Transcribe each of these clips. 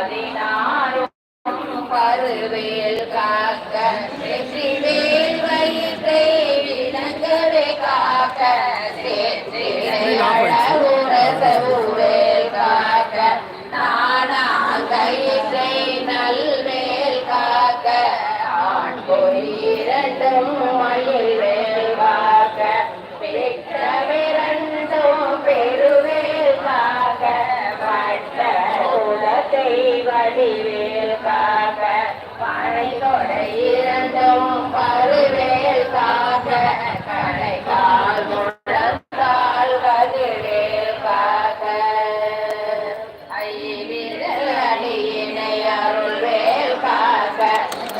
பதினாரும் பருவேல் காக்க வெற்றி வேல் வயிற்றை விளங்கவே காக்க சேற்றி அழகுரச ஊவேல் காக்க நானா கயிற்றை நல்வேல் காக்க ஆண் பொறி இரண்டும்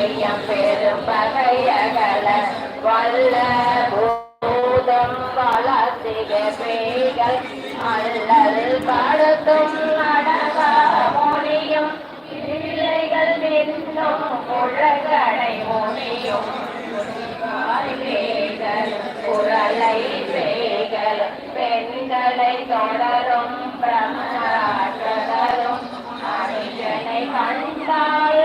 செய்யும் பெரும் பகையகல வல்ல பூதம் வளர்த்திக பேய்கள் அல்லது படுத்தும் அடக மொழியும் பிள்ளைகள் நின்றும் முழகடை மொழியும் குரலை பேய்கள் பெண்களை தொடரும் பிரமணாற்றலும் அடிஜனை கண்டால்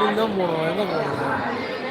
வெளியில் தான் போகணும் எங்கே போகணும்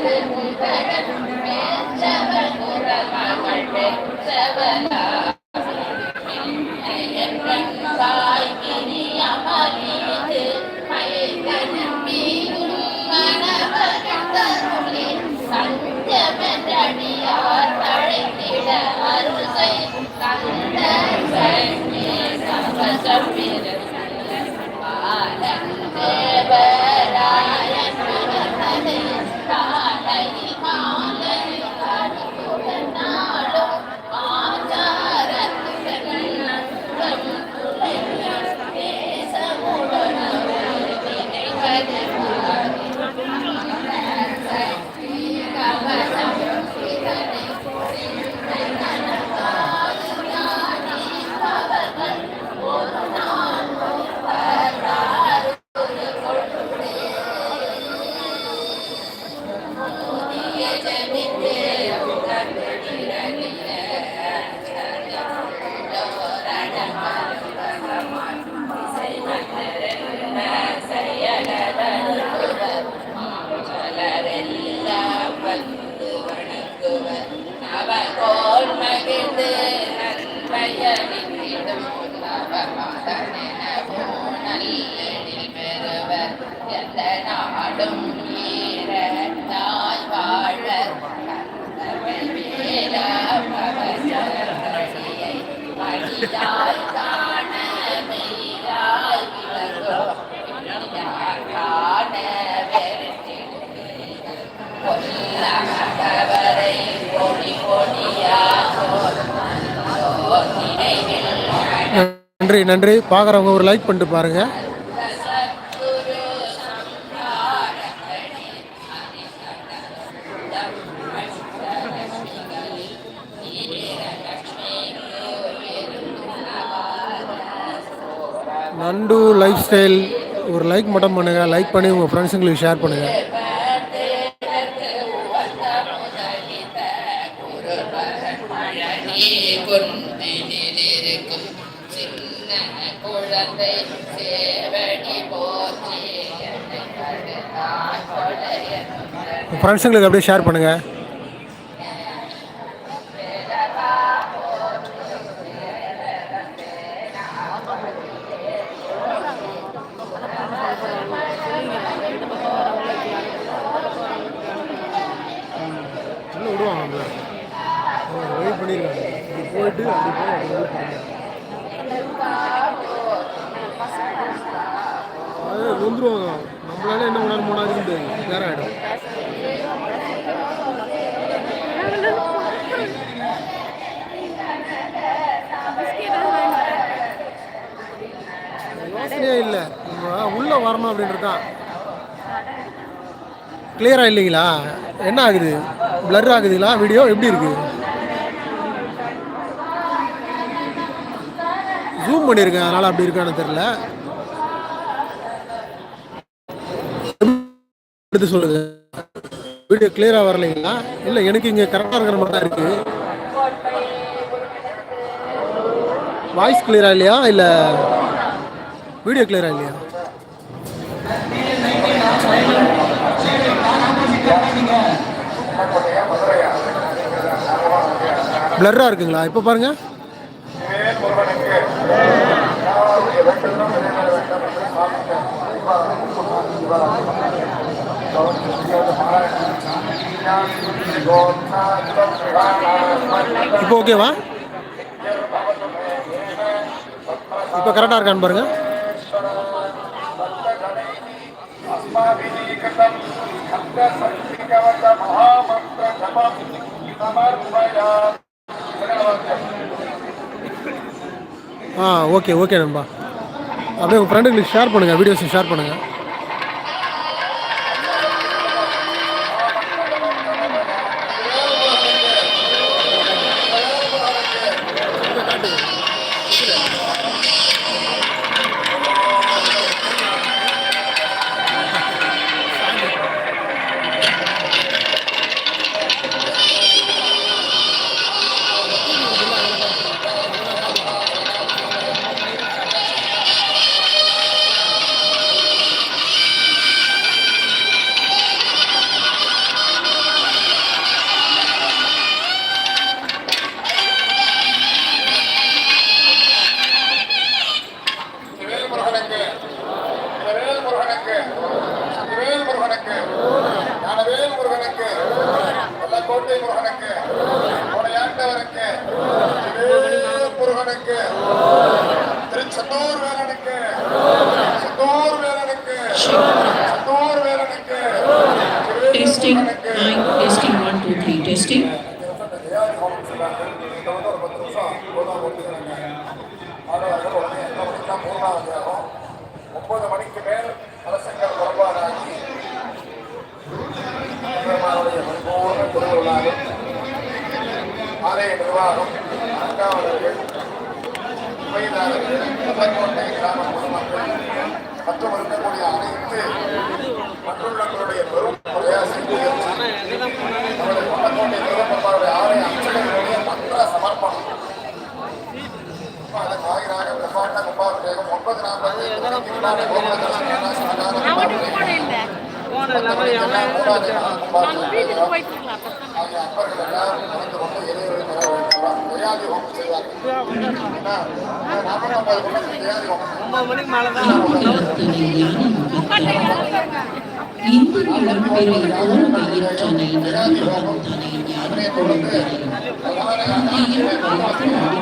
அவகோல் நன்றி நன்றி. பார்க்குறவங்க ஒரு லைக் பண்ணிட்டு பாருங்கள் நண்டு லைஃப் ஸ்டைல் ஒரு லைக் மட்டும் பண்ணுங்கள் லைக் பண்ணி உங்கள் ஃப்ரெண்ட்ஸுங்களுக்கு ஷேர் பண்ணுங்கள் ஃப்ரெண்ட்ஸுங்களுக்கு அப்படியே ஷேர் பண்ணுங்கள் இன்னும் விடுவாங்க வெயிட் பண்ணியிருக்காங்க இப்படி போயிட்டு அப்படி போய் அப்படி வந்து பாருங்க. அது வந்துருவாங்க. நம்மளால என்ன உணர முடியாதுன்னு வேற ஆகிடும் பிரச்சனையே இல்லை. உள்ளே வரணும் அப்படின்றது தான் கிளியராக இல்லைங்களா? என்ன ஆகுது? பிளர் ஆகுதுங்களா? வீடியோ எப்படி இருக்குது ஜூம் பண்ணியிருக்கேன் அதனால் அப்படி இருக்கான்னு தெரில எடுத்து சொல்லுது வீடியோ கிளியராக வரலைங்களா? இல்லை எனக்கு இங்கே கரெக்டாக இருக்கிற மாதிரி தான் இருக்குது வாய்ஸ் கிளியராக இல்லையா? இல்லை வீடியோ கிளியரா இல்லையா? பிளர்ராக இருக்குங்களா? இப்போ பாருங்க. இப்போ ஓகேவா இப்போ கரெக்டாக இருக்கான்னு பாருங்க ஆ ஓகே ஓகே நண்பா. அப்படியே உங்கள் ஃப்ரெண்டுங்களுக்கு ஷேர் பண்ணுங்கள் வீடியோஸை ஷேர் பண்ணுங்கள் வேல் முருகனுக்கு திருச்செந்தூர் வேலனுக்கு செந்தூர் வேலனுக்கு செந்தூர் வேலனுக்கு Testing, nine, testing, one, two, three, testing. ஒன்பது மணிக்கு மேல் அரசங்கள் புறப்பாடாகி திருவிழாவில் ஆலய நிர்வாகம் அங்காவலர்கள் சுவைதாரர்கள் புதுக்கோட்டை கிராம பொதுமக்கள் மற்றும் இருக்கக்கூடிய அனைத்து மற்றுள்ளவர்களுடைய பெரும் பிரயாசம் நமது கொண்டக்கோட்டை பெருமாளுடைய ஆலய அர்ச்சகர்களுடைய மந்திர சமர்ப்பணம் அது காய்கறாக பிரம்மாண்ட கும்பாபிஷேகம் ஒன்பது நாற்பது வீட்டுக்கு போயிட்டு இருக்கலாம்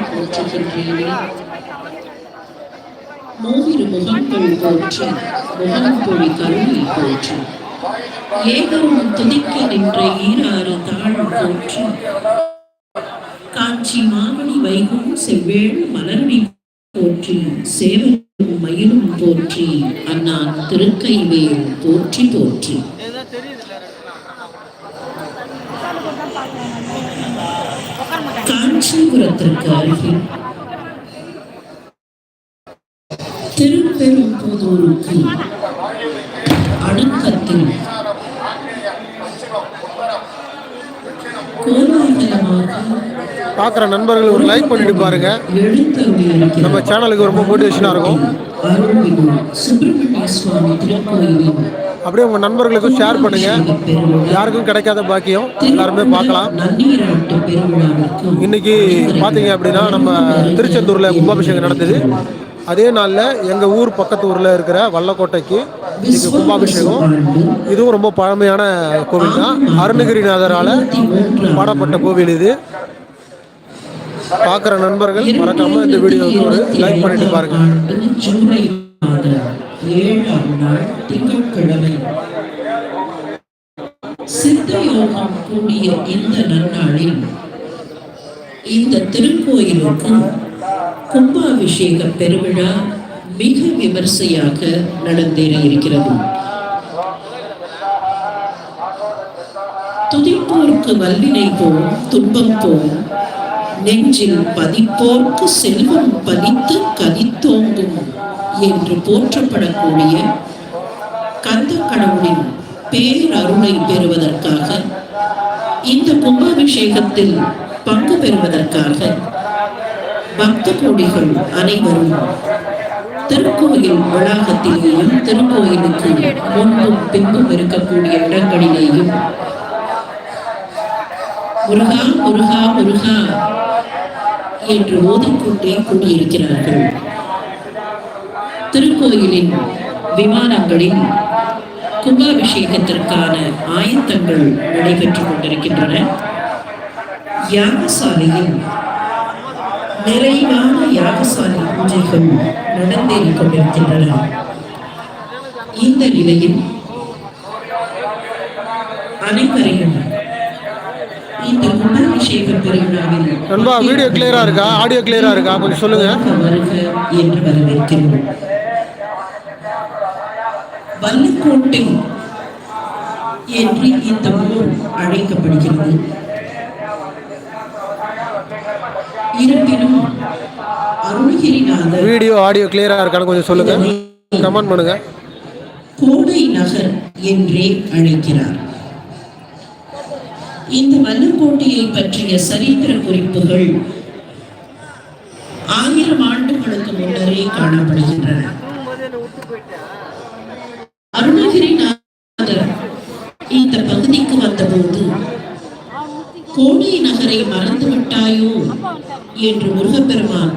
போற்றுகின்றேனே மூவிரு முகங்கள் போற்றி முகம்பொழி கருணை போற்றி ஏகரும் துதிக்க நின்ற ஈராறு தாழ் போற்று. காஞ்சி மாமணி வைகும் செவ்வேள் மலரடி போற்றி சேவலும் மயிலும் போற்றி அண்ணான் திருக்கைவேல் போற்றி போற்றி. காஞ்சிபுரத்திற்கு அருகில் திருப்பெரும்புதூருக்கு அடக்கத்தில் கோலாகலமாக பார்க்குற நண்பர்கள் ஒரு லைக் பண்ணிட்டு பாருங்க. நம்ம சேனலுக்கு ரொம்ப மோட்டிவேஷனாக இருக்கும். அப்படியே உங்கள் நண்பர்களுக்கும் ஷேர் பண்ணுங்கள் யாருக்கும் கிடைக்காத பாக்கியம். எல்லாருமே பார்க்கலாம். இன்னைக்கு பார்த்தீங்க அப்படின்னா நம்ம திருச்செந்தூரில் கும்பாபிஷேகம் நடந்தது. அதே நாளில் எங்கள் ஊர் பக்கத்து ஊரில் இருக்கிற வல்லக்கோட்டைக்கு கும்பாபிஷேகம். இதுவும் ரொம்ப பழமையான கோவில் தான். அருணகிரிநாதரால் பாடப்பட்ட கோவில் இது. பார்க்குற நண்பர்கள் மறக்காம இந்த வீடியோவுக்கு ஒரு லைக் பண்ணிட்டு பாருங்க. ஆண்டு ஜூலை ஏழாம் நாள் திங்கட்கிழமை சித்த யோகம் கூடிய இந்த நன்னாளில் இந்த திருக்கோயிலுக்கும் கும்பாபிஷேக பெருவிழா மிக விமர்சையாக நடந்தேற இருக்கிறது. துதிப்போருக்கு வல்வினை போம் துன்பம் போம். நெஞ்சில் பதிப்போர்க்கு செல்வம் பதித்து கதித்தோங்கும் என்று போற்றப்படக்கூடிய கந்த கடவுளின் பேரருளை பெறுவதற்காக இந்த கும்பாபிஷேகத்தில் பங்கு பெறுவதற்காக பக்த கோடிகள் அனைவரும் திருக்கோயில் வளாகத்திலேயும் திருக்கோயிலுக்கு முன்பும் பின்பும் இருக்கக்கூடிய இடங்களிலேயும். முருகா முருகா முருகா என்று ஓதிக்கொண்டே கூடியிருக்கிறார்கள். திருக்கோயிலின் விமானங்களில் கும்பாபிஷேகத்திற்கான ஆயத்தங்கள் நடைபெற்றுக் கொண்டிருக்கின்றன. யாகசாலையில் நிறைவான யாகசாலை பூஜைகள் நடந்தேறிக் கொண்டிருக்கின்றன இந்த நிலையில் அனைவரையும் இந்த கும்பாபிஷேக பெருவிழாவில் நண்பா வீடியோ கிளியரா இருக்கா? ஆடியோ கிளியரா இருக்கா? கொஞ்சம் சொல்லுங்க. வருக என்று வரவேற்கிறோம். வல்லக்கோட்டை என்று இந்த ஊர் அழைக்கப்படுகிறது. இருப்பினும் அருணகிரிநாதர் வீடியோ ஆடியோ கிளியரா இருக்கான்னு கொஞ்சம் சொல்லுங்க. கமெண்ட் பண்ணுங்க. கோடை நகர் என்றே அழைக்கிறார். இந்த வல்லக்கோட்டையை பற்றிய சரித்திர குறிப்புகள் ஆயிரம் ஆண்டுகளுக்கு முன்னரே காணப்படுகின்றன. அருணகிரிநாதர் இந்த பகுதிக்கு வந்தபோது கோடை நகரை மறந்து விட்டாயோ என்று முருகப்பெருமான்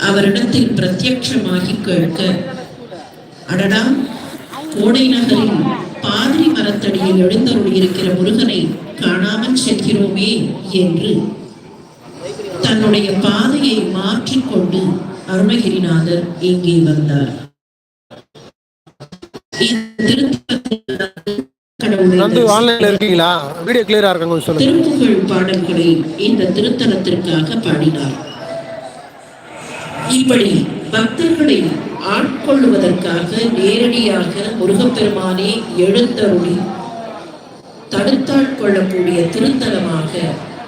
அவரிடத்தில் பிரத்யட்சமாகி கேட்க அடடா கோடை நகரில் பாதிரி மரத்தடியில் எழுந்தருளியிருக்கிற முருகனை காணாமல் செல்கிறோமே என்று தன்னுடைய பாதையை மாற்றிக்கொண்டு அருணகிரிநாதர் இங்கே வந்தார். இந்த திருத்தலத்தில் நந்து ஆன்லைன்ல இருக்கீங்களா? வீடியோ கிளியரா இருக்கான்னு கொஞ்சம் சொல்லுங்க. திருப்புகழ் பாடல்களை இந்த திருத்தலத்திற்காக பாடினார். இப்படி பக்தர்களை ஆட்கொள்ளுவதற்காக நேரடியாக முருகப்பெருமானே எழுந்தருளி தடுத்தாட்கொள்ளக்கூடிய திருத்தலமாக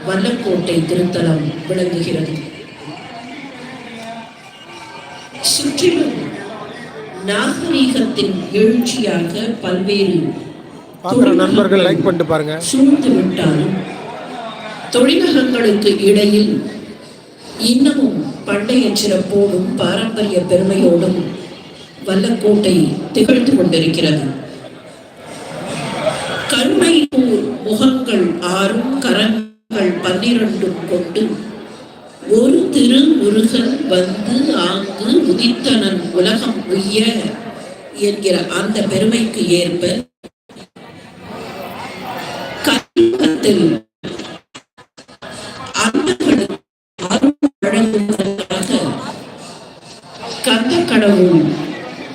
வல்லக்கோட்டை திருத்தலம் விளங்குகிறது. சுற்றிலும் நாகரீகத்தின் எழுச்சியாக பல்வேறு பார்க்குற நண்பர்கள் லைக் பண்ணிட்டு பாருங்க. சூழ்ந்து விட்டாலும் தொழிலகங்களுக்கு இடையில் இன்னமும் பண்டைய சிறப்போடும் பாரம்பரிய பெருமையோடும் வல்லக்கோட்டை திகழ்ந்து கொண்டிருக்கிறது. கண்மை முகங்கள் ஆறும் கரங்கள் பன்னிரண்டும் கொண்டு ஒரு திரு முருகன் வந்து ஆங்கு உதித்தனன் உலகம் உய்ய என்கிற அந்த பெருமைக்கு ஏற்ப கலியுகத்தில் கந்த கடவுள்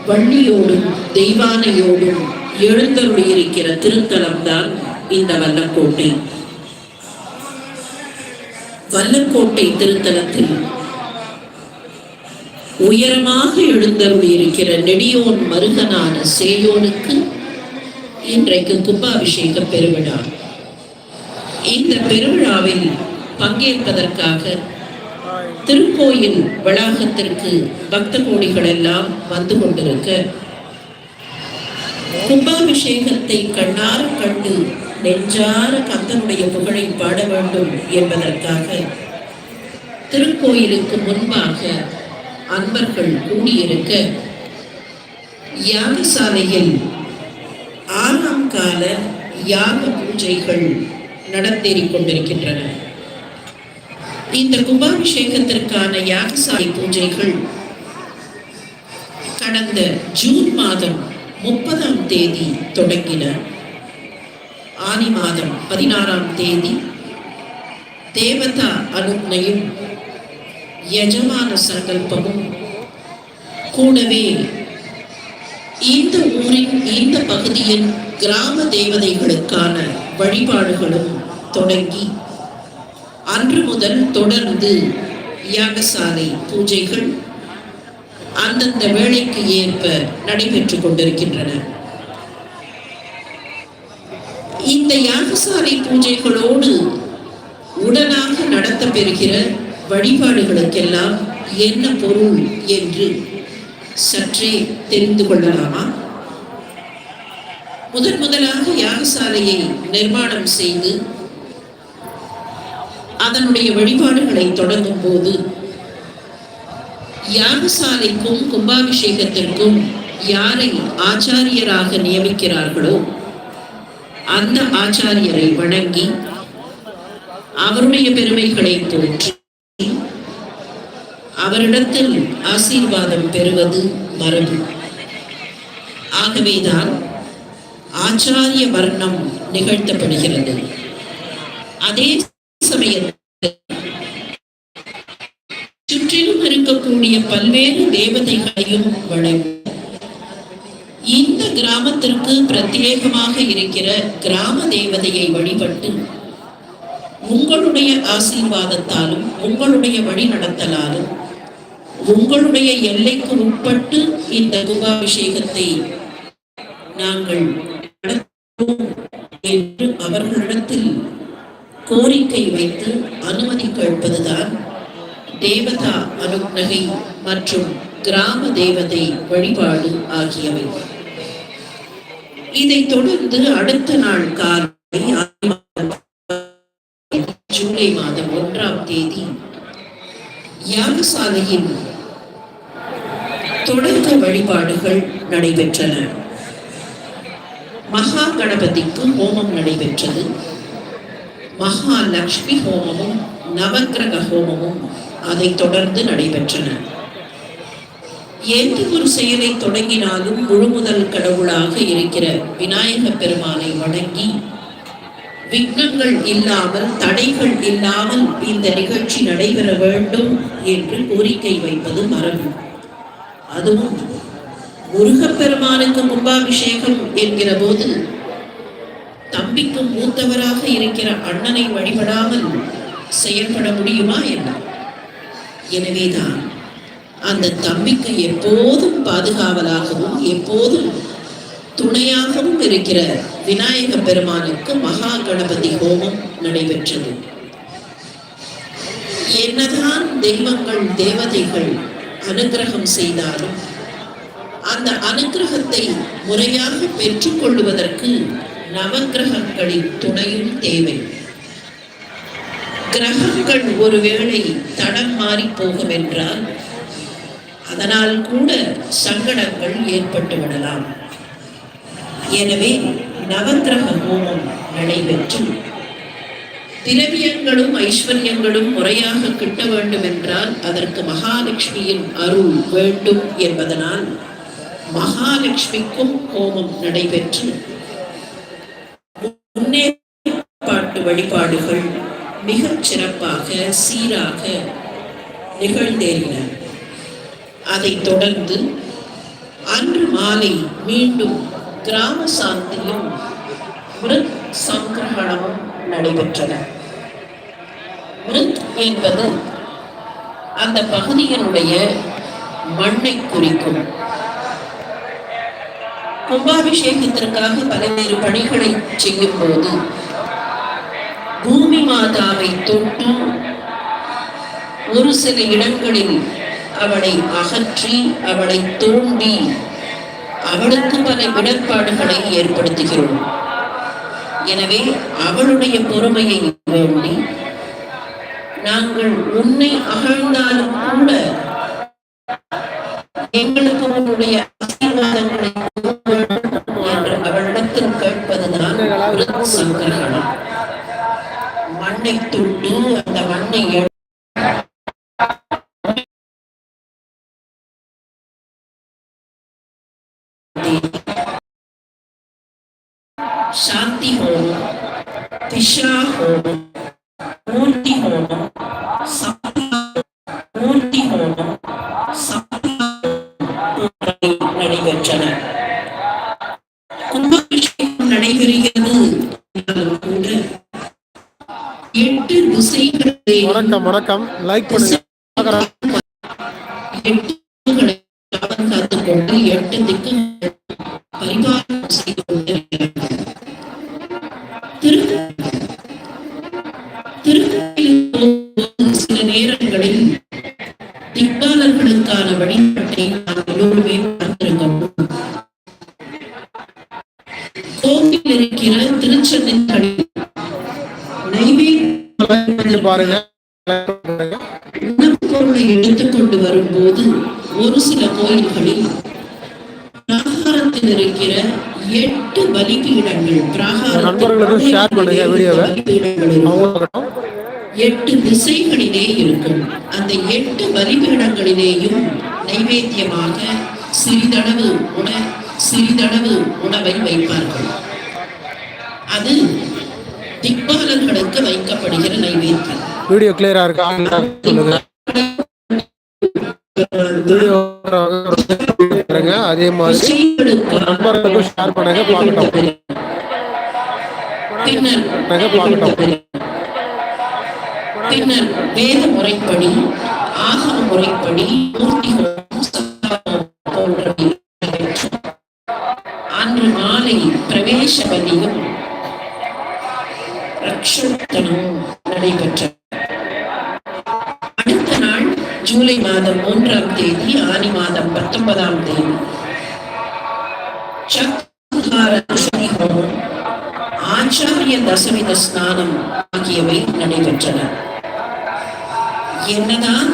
வள்ளியோடும் தெய்வானையோடும் எழுந்தருளியிருக்கிற திருத்தலம்தான் இந்த வல்லக்கோட்டை. வல்லக்கோட்டை திருத்தலத்தில் உயரமாக எழுந்தருளியிருக்கிற நெடியோன் மருகனான சேயோனுக்கு இன்றைக்கு கும்பாபிஷேக பெருவிழா. இந்த பெருவிழாவில் பங்கேற்பதற்காக திருக்கோயில் வளாகத்திற்கு பக்த கோடிகள் எல்லாம் வந்து கொண்டிருக்க கும்பாபிஷேகத்தை கண்ணார கண்டு நெஞ்சார கந்தனுடைய புகழை பாட வேண்டும் என்பதற்காக திருக்கோயிலுக்கு முன்பாக அன்பர்கள் கூடியிருக்க யாகசாலையில் ஆறாம் கால யாக பூஜைகள் நடந்தேறிக் கொண்டிருக்கின்றன இந்த கும்பாபிஷேகத்திற்கான யாகசாலை பூஜைகள் கடந்த ஜூன் மாதம் முப்பதாம் தேதி தொடங்கின. ஆனி மாதம் பதினாறாம் தேதி தேவதா அனுக்னையும் யஜமான சங்கல்பமும் கூடவே இந்த ஊரின் இந்த பகுதியின் கிராம தேவதைகளுக்கான வழிபாடுகளும் தொடங்கி அன்று முதல் தொடர்ந்து யாகசாலை பூஜைகள் அந்தந்த வேளைக்கு ஏற்ப நடைபெற்றுக் கொண்டிருக்கின்றன. இந்த யாகசாலை பூஜைகளோடு உடனாக நடத்தப்பெறுகிற வழிபாடுகளுக்கெல்லாம் என்ன பொருள் என்று சற்றே தெரிந்து கொள்ளலாமா? முதன் முதலாக யாகசாலையை நிர்மாணம் செய்து அதனுடைய வழிபாடுகளை தொடங்கும் போது யாகசாலைக்கும் கும்பாபிஷேகத்திற்கும் யாரை ஆச்சாரியராக நியமிக்கிறார்களோ அந்த ஆச்சாரியரை வணங்கி அவருடைய பெருமைகளை போற்றி அவரிடத்தில் ஆசீர்வாதம் பெறுவது மரபு. ஆகவேதான் ஆச்சாரிய வர்ணம் நிகழ்த்தப்படுகிறது. அதே சமயத்தில் சுற்றிலும் இருக்கக்கூடிய பல்வேறு தேவதைகளையும் வணங்கி இந்த கிராமத்திற்கு பிரத்யேகமாக இருக்கிற கிராம தேவதையை வழிபட்டு உங்களுடைய ஆசீர்வாதத்தாலும் உங்களுடைய வழி நடத்தலாலும் உங்களுடைய எல்லைக்கு உட்பட்டு இந்த கும்பாபிஷேகத்தை நாங்கள் நடத்துவோம் என்று அவர்களிடத்தில் கோரிக்கை வைத்து அனுமதி கேட்பதுதான் தேவதா அனுக்னகை மற்றும் கிராம தேவதை வழிபாடு ஆகியவை. இதைத் தொடர்ந்து அடுத்த நாள் காலை ஜூலை மாதம் ஒன்றாம் தேதி யாகசாலையின் தொடக்க வழிபாடுகள் நடைபெற்றன. மகா கணபதிக்கு ஹோமம் நடைபெற்றது. மகாலட்சுமி ஹோமமும் நவக்கிரக ஹோமமும் அதை தொடர்ந்து நடைபெற்றன. எந்த ஒரு செயலை தொடங்கினாலும் முழுமுதல் கடவுளாக இருக்கிற விநாயக பெருமானை வணங்கி விக்னங்கள் இல்லாமல் தடைகள் இல்லாமல் இந்த நிகழ்ச்சி நடைபெற வேண்டும் என்று கோரிக்கை வைப்பது மரபு அதுவும் முருகப்பெருமானுக்கு கும்பாபிஷேகம் என்கிற போது தம்பிக்கு மூத்தவராக இருக்கிற அண்ணனை வழிபடாமல் செயல்பட முடியுமா என்ன? எனவேதான் அந்த தம்பிக்கு எப்போதும் பாதுகாவலாகவும் எப்போதும் துணையாகவும் இருக்கிற விநாயக பெருமானுக்கு மகா கணபதி ஹோமம் நடைபெற்றது. என்னதான் தெய்வங்கள் தேவதைகள் அனுக்கிரகம் செய்தாலும் அந்த அனுகிரகத்தை முறையாக பெற்றுக்கொள்வதற்கு நவக்கிரகங்களின் துணையும் தேவை. கிரகங்கள் ஒருவேளை தடம் மாறி போகும் என்றால் அதனால் கூட சங்கடங்கள் ஏற்பட்டு விடலாம். எனவே நவக்கிரக ஹோமம் நடைபெற்று திரவியங்களும் ஐஸ்வர்யங்களும் முறையாக கிட்ட வேண்டும் என்றால் அதற்கு மகாலட்சுமியின் அருள் வேண்டும் என்பதனால் மகாலட்சுமிக்கும் ஹோமம் நடைபெற்று முன்னேற்பாட்டு வழிபாடுகள் மிகச் சிறப்பாக சீராக நிகழ்ந்தேறின. அதைத் தொடர்ந்து அன்று மாலை மீண்டும் கிராம சாந்தியும் மிருத் சங்கிரகணமும் நடைபெற்றன. மிருத் என்பது அந்த பகுதியினுடைய மண்ணை குறிக்கும். கும்பாபிஷேகத்திற்காக பல்வேறு பணிகளை செய்யும் போது பூமி மாதாவை தொட்டு ஒரு சில இடங்களில் அவளை அகற்றி அவளை தோண்டி அவளுக்கு பல இடர்பாடுகளை ஏற்படுத்துகிறோம். எனவே அவளுடைய பொறுமையை வேண்டி நாங்கள் உன்னை அகழ்ந்தாலும் கூட எங்களுக்கு உன்னுடைய கும்பாபிஷேகம் நடைபெறுகிறது கூட எட்டு திசைகளை வணக்கம் வணக்கம். லைக் பண்ணுங்க. கொண்டு எட்டு திக்குகள் பரிபாலனம் செய்து கொண்டிருக்கிறார்கள் திரு திரு கோவில்களில் திக்பாலர்களுக்கான வழிபாட்டை பாருங்க. எடுத்துக்கொண்டு வரும்போது ஒரு சில கோயில்களில் பிராகாரத்தில் இருக்கிற எட்டு பலிபீடங்கள் நண்பர்களுக்கும் share பண்ணுங்க வீடியோவை. எட்டு திசைகளிலே இருக்கும். அந்த எட்டு பலிபீடங்களிலேயும் நைவேத்தியமாக சிறிதளவு உண சிறிதளவு உணவை வைப்பார்கள். அது திக்பாலர்களுக்கு வைக்கப்படுகிற நைவேத்தியம். வீடியோ கிளியரா இருக்கா? சொல்லுங்க. வீடியோ அதே மாதிரி நண்பர்களுக்கும் ஷேர் பண்ணுங்க. பார்க்கட்டும். பார்க்கட்டும். பின்னர் வேத முறைப்படி ஆகம முறைப்படி மூர்த்தி ஹோமம், சப்தாஹோமம் போன்றவை நடைபெற்று அன்று மாலை பிரவேச பலியும் ரக்ஷத்தனமும் நடைபெற்ற. அடுத்த நாள் ஜூலை மாதம் மூன்றாம் தேதி ஆனி மாதம் பத்தொன்பதாம் தேதி. தசமி ஹோமம் ஆச்சாரிய தசமித ஸ்நானம் ஆகியவை நடைபெற்றன. என்னதான்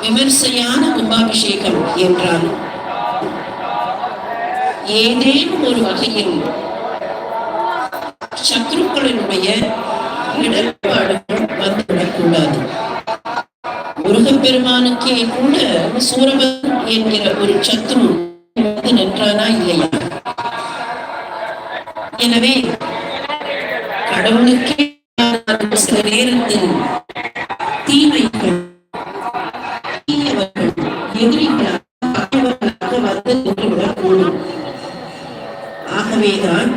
விமர்சையான கும்பாபிஷேகம் என்றாலும் ஏதேனும் ஒரு வகையில் சத்ருக்களினுடைய இடர்பாடுகள் வந்துவிடக்கூடாது முருகப்பெருமானுக்கே கூட சூரபன் என்கிற ஒரு சத்ரு வந்து நின்றானா இல்லையா? எனவே கடவுளுக்கே சில நேரத்தில் தீமைகள் தீயவர்கள் எதிரிகளாக வந்து நின்றுவிடக்கூடும். ஆகவேதான்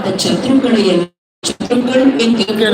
அந்த சத்ருக்களை எல்லாம் சத்ருக்கள் என்கிற